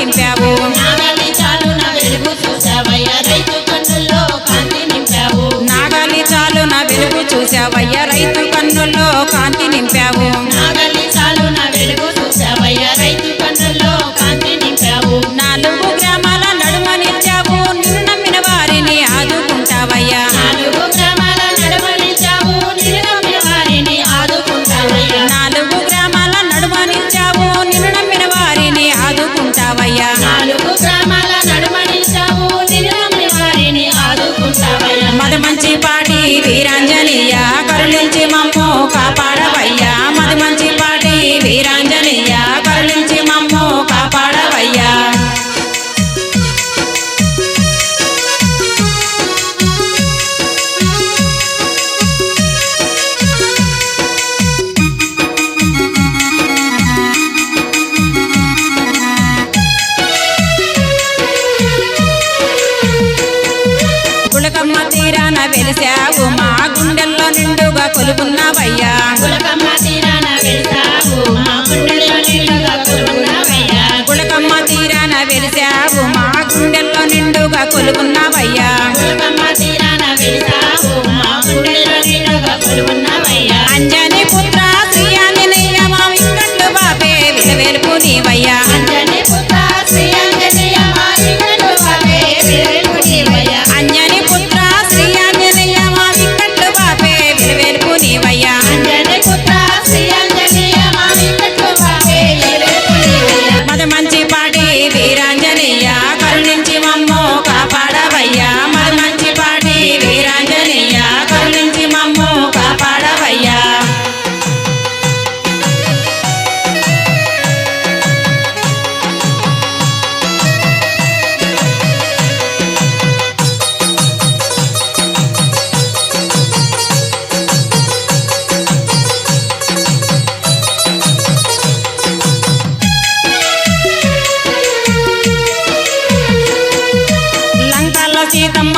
నింపావు. నాగాలి చాలు నా వెలుగు చూసావయ్యా. రైతు కన్నుల్లో కాంతి నింపావు. నాగాలి చాలు నా వెలుగు చూసావయ్యా. రైతు కొలుకున్నావయ్యా గులకమ్మ తీరాన వెలిసావు. మా గుండెల్లో నిండుగా కొలుకున్నావయ్యా అంజని పుత్ర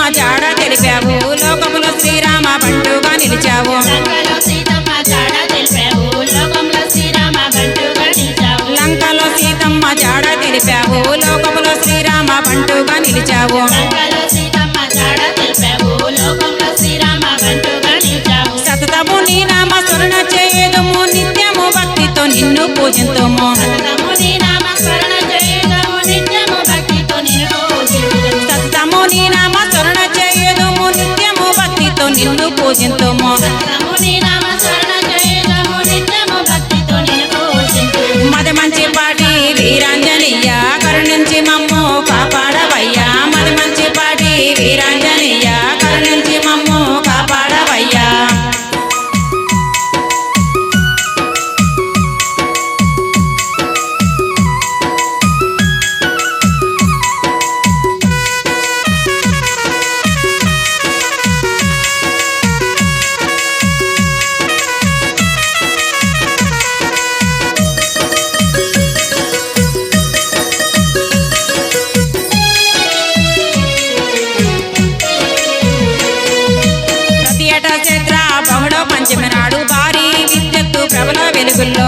జాడ తెలిపావు. లోకములో శ్రీరామ బంటుగా నిలిచావు. లంకలో సీతమ్మ జాడ తెలిపావు. లోకములో శ్రీరామ బంటుగా నిలిచావు. సతతము నీ నామ స్మరణ చేయదుము. నిత్యము భక్తితో నిన్ను పూజింతుము. నిన్ను పూజింతుము. మద మంచి పాటి వీరాంజనీయ కరుణించి మమ్మో పాపా పంచమనాడు భారీ విద్యుత్తు ప్రబల వెలుగుల్లో